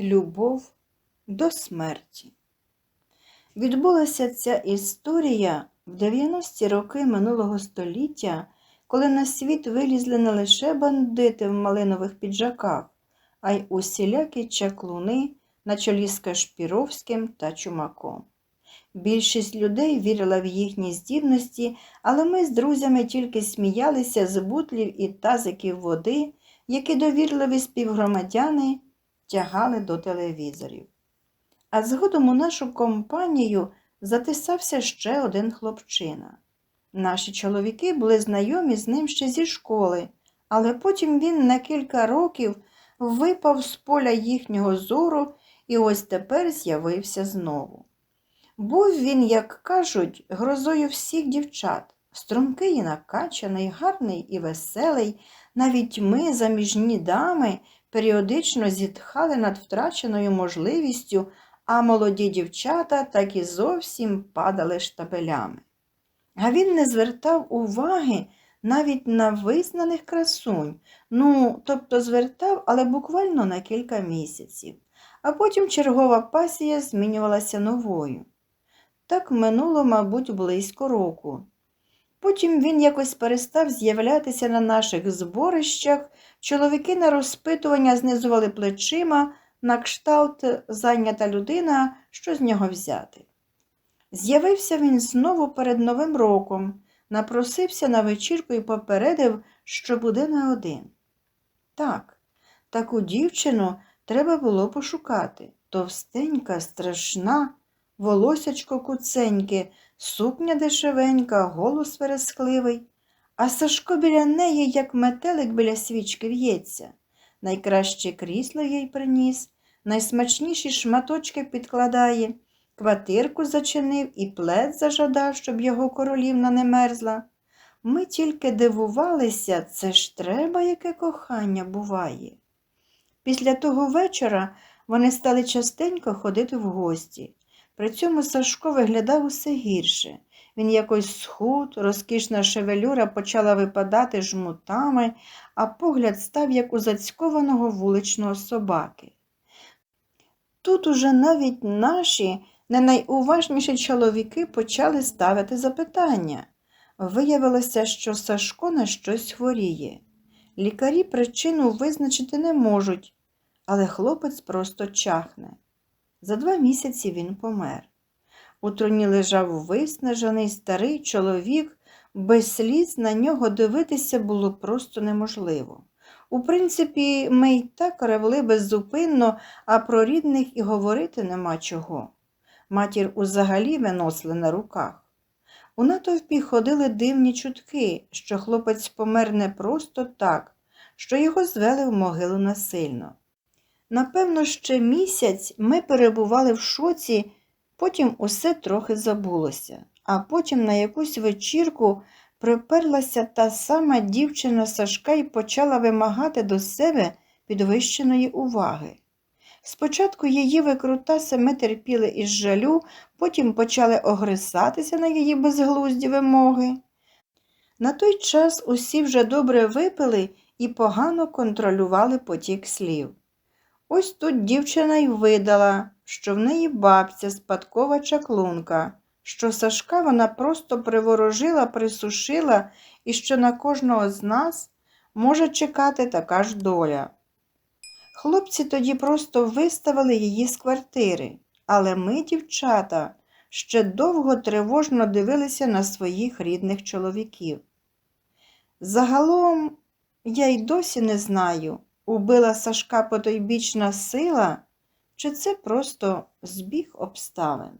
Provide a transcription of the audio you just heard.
Любов до смерті. Відбулася ця історія в 90-ті роки минулого століття, коли на світ вилізли не лише бандити в малинових піджаках, а й усілякі чаклуни на чолі з Кашпіровським та Чумаком. Більшість людей вірила в їхні здібності, але ми з друзями тільки сміялися з бутлів і тазиків води, які довірливі співгромадяни тягали до телевізорів. А згодом у нашу компанію затисався ще один хлопчина. Наші чоловіки були знайомі з ним ще зі школи, але потім він на кілька років випав з поля їхнього зору і ось тепер з'явився знову. Був він, як кажуть, грозою всіх дівчат, стрункий і накачаний, гарний і веселий, навіть ми, заміжні дами, періодично зітхали над втраченою можливістю, а молоді дівчата так і зовсім падали штабелями. А він не звертав уваги навіть на визнаних красунь, ну, тобто звертав, але буквально на кілька місяців, а потім чергова пасія змінювалася новою. Так минуло, мабуть, близько року. Потім він якось перестав з'являтися на наших зборищах, чоловіки на розпитування знизували плечима, на кшталт зайнята людина, що з нього взяти. З'явився він знову перед Новим роком, напросився на вечірку і попередив, що буде не один. Так, таку дівчину треба було пошукати. Товстенька, страшна, волосячко куценьке, сукня дешевенька, голос верескливий, а Сашко біля неї, як метелик біля свічки в'ється. Найкраще крісло їй приніс, найсмачніші шматочки підкладає, квартирку зачинив і плед зажадав, щоб його королівна не мерзла. Ми тільки дивувалися, це ж треба, яке кохання буває. Після того вечора вони стали частенько ходити в гості. При цьому Сашко виглядав усе гірше. Він якось схуд, розкішна шевелюра почала випадати жмутами, а погляд став як у зацькованого вуличного собаки. Тут уже навіть наші не найуважніші чоловіки почали ставити запитання. Виявилося, що Сашко на щось хворіє. Лікарі причину визначити не можуть, але хлопець просто чахне. За два місяці він помер. У труні лежав виснажений старий чоловік, без сліз на нього дивитися було просто неможливо. У принципі, ми й так ревли беззупинно, а про рідних і говорити нема чого. Матір узагалі виносили на руках. У натовпі ходили дивні чутки, що хлопець помер не просто так, що його звели в могилу насильно. Напевно, ще місяць ми перебували в шоці, потім усе трохи забулося, а потім на якусь вечірку приперлася та сама дівчина Сашка і почала вимагати до себе підвищеної уваги. Спочатку її викрутаси ми терпіли із жалю, потім почали огризатися на її безглузді вимоги. На той час усі вже добре випили і погано контролювали потік слів. Ось тут дівчина й видала, що в неї бабця спадкова чаклунка, що Сашка вона просто приворожила, присушила і що на кожного з нас може чекати така ж доля. Хлопці тоді просто виставили її з квартири, але ми, дівчата, ще довго тривожно дивилися на своїх рідних чоловіків. Загалом я й досі не знаю, убила Сашка потойбічна сила, чи це просто збіг обставин.